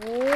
โอ้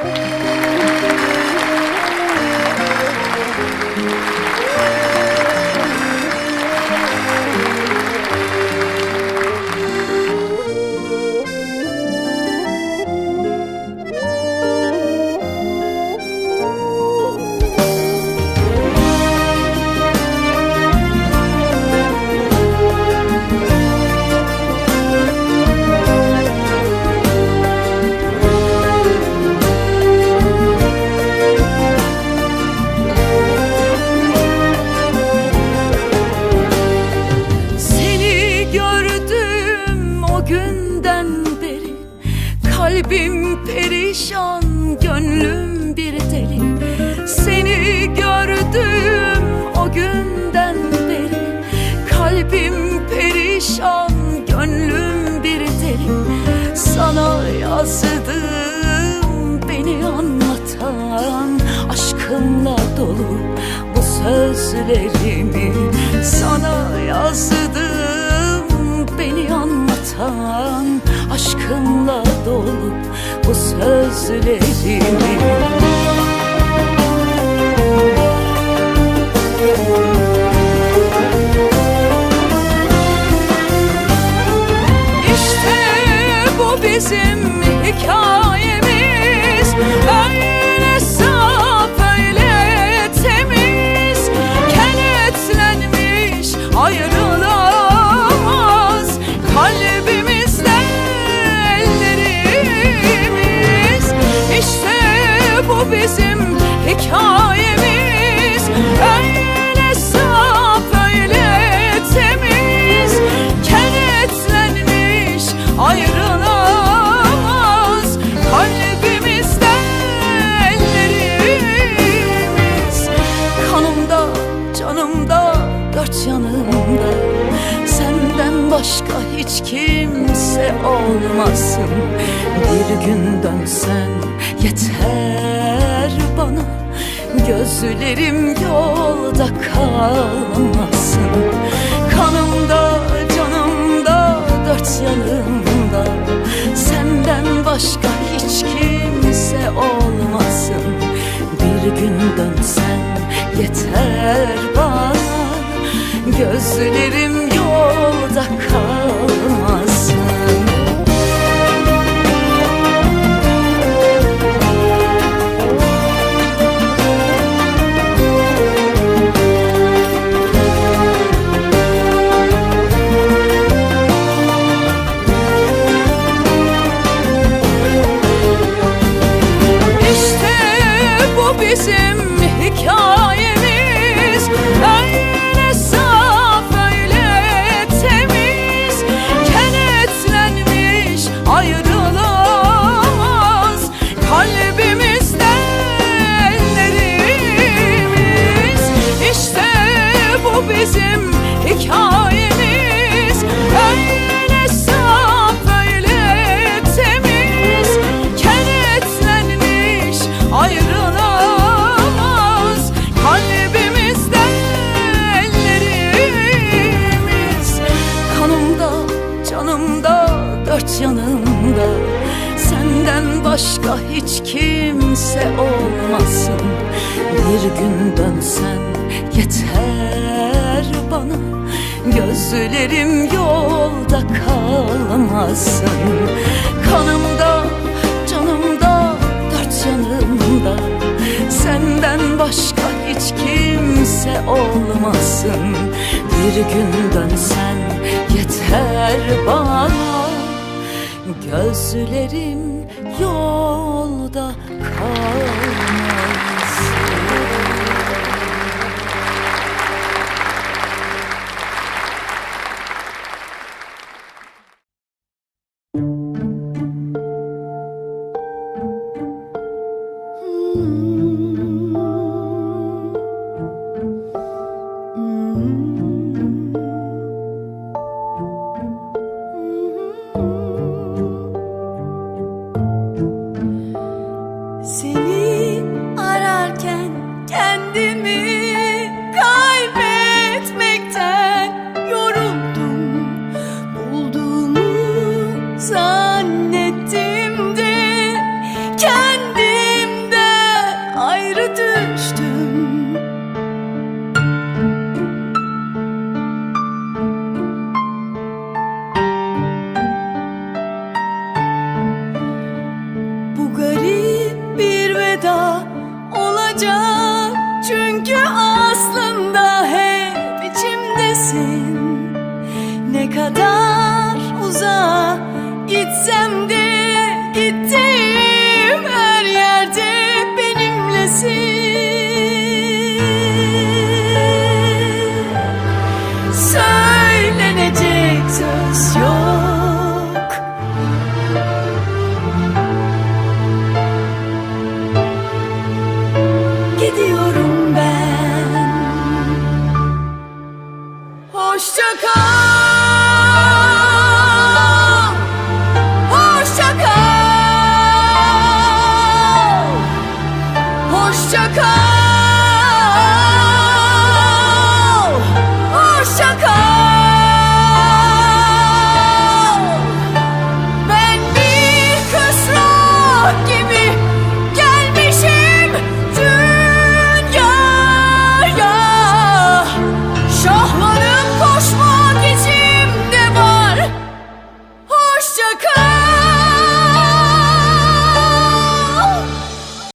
perişan, gönlüm bir deli. Sana yazdım beni anlatan Aşkınla dolu bu sözlerimi. Sana yazdım beni anlatan Aşkınla dolu bu sözlerimi bizim hikayemiz başka hiç kimse olmasın. Bir gün dönsen yeter bana. Gözlerim yolda kalmasın. Kanımda, canımda, dört yanımda bizim dört yanımda Senden başka hiç kimse olmasın. Bir gün dönsen yeter bana. Gözlerim yolda kalmasın. Kanımda, canımda, dört yanımda. Senden başka hiç kimse olmasın. Bir gün dönsen yeter bana Gözlerim yolda kalmasın. Seni Çünkü aslında hep içimdesin. Ne kadar uzağa gitsem de